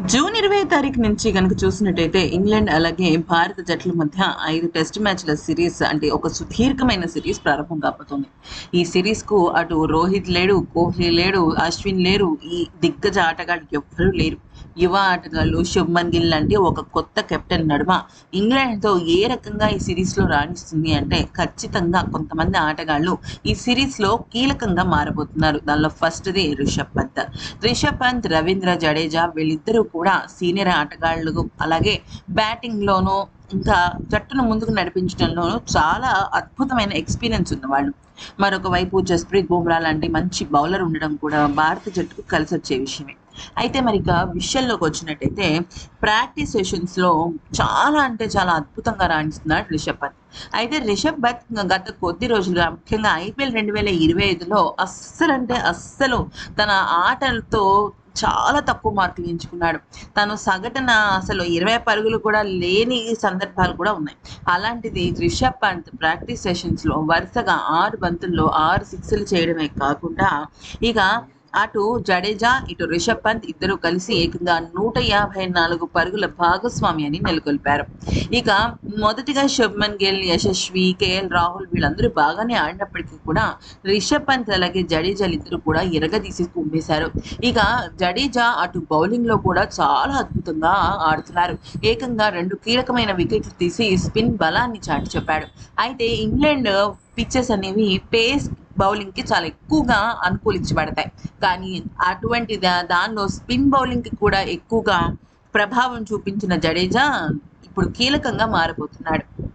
June ఇరవై తారీఖు నుంచి కనుక చూసినట్టయితే ఇంగ్లాండ్ అలాగే భారత జట్ల మధ్య ఐదు టెస్ట్ మ్యాచ్ల సిరీస్ అంటే ఒక సుదీర్ఘమైన సిరీస్ ప్రారంభం కాబోతుంది. ఈ సిరీస్కు అటు రోహిత్ లేడు కోహ్లీ లేడు అశ్విన్ లేరు ఈ దిగ్గజ ఆటగాళ్ళు ఎవ్వరూ లేరు. యువ ఆటగాళ్ళు శుభ్మన్ గిల్ లాంటి ఒక కొత్త కెప్టెన్ నడుమ ఇంగ్లాండ్తో ఏ రకంగా ఈ సిరీస్లో రాణిస్తుంది అంటే ఖచ్చితంగా కొంతమంది ఆటగాళ్ళు ఈ సిరీస్లో కీలకంగా మారబోతున్నారు. దానిలో ఫస్ట్ది రిషబ్ పంత్. రిషబ్ పంత్ రవీంద్ర జడేజా వీళ్ళిద్దరూ కూడా సీనియర్ ఆటగాళ్ళు. అలాగే బ్యాటింగ్లోనూ ఇంకా జట్టును ముందుకు నడిపించడంలోనూ చాలా అద్భుతమైన ఎక్స్పీరియన్స్ ఉన్నవాళ్ళు. మరొక వైపు జస్ప్రీత్ బుమ్రా లాంటి మంచి బౌలర్ ఉండడం కూడా భారత జట్టుకు కలిసి వచ్చే విషయమే. అయితే మరి ఇక విషయంలోకి వచ్చినట్టయితే ప్రాక్టీస్ సెషన్స్లో చాలా అంటే చాలా అద్భుతంగా రాణిస్తున్నాడు రిషబ్ పంత్. అయితే రిషబ్ బత్ గత కొద్ది రోజులుగా ముఖ్యంగా ఐపీఎల్ రెండు వేల ఇరవై ఐదులో అస్సలు అంటే అస్సలు తన ఆటలతో చాలా తక్కువ మార్కులు ఎంచుకున్నాడు. తను సగటున అసలు ఇరవై పరుగులు కూడా లేని సందర్భాలు కూడా ఉన్నాయి. అలాంటిది రిషబ్ పంత్ ప్రాక్టీస్ సెషన్స్లో వరుసగా ఆరు బంతుల్లో ఆరు సిక్స్లు చేయడమే కాకుండా ఇక అటు జడేజా ఇటు రిషబ్ పంత్ ఇద్దరు కలిసి ఏకంగా నూట యాభై నాలుగు పరుగుల భాగస్వామ్యాన్ని నెలకొల్పారు. ఇక మొదటిగా శుభ్మన్ గిల్ యశస్వి కేఎల్ రాహుల్ వీళ్ళందరూ బాగానే ఆడినప్పటికీ కూడా రిషబ్ పంత్ అలాగే జడేజా ఇద్దరు కూడా ఎరగదీసి కుమ్మేశారు. ఇక జడేజా అటు బౌలింగ్లో కూడా చాలా అద్భుతంగా ఆడుతున్నారు. ఏకంగా రెండు కీలకమైన వికెట్లు తీసి స్పిన్ బలాన్ని చాటి చెప్పాడు. అయితే ఇంగ్లాండ్ పిచ్చెస్ అనేవి పేస్ బౌలింగ్కి చాలా ఎక్కువగా అనుకూలించబడతాయి. కానీ అటువంటి దా- దానిలో స్పిన్ బౌలింగ్కి కూడా ఎక్కువగా ప్రభావం చూపించిన జడేజా ఇప్పుడు కీలకంగా మారబోతున్నాడు.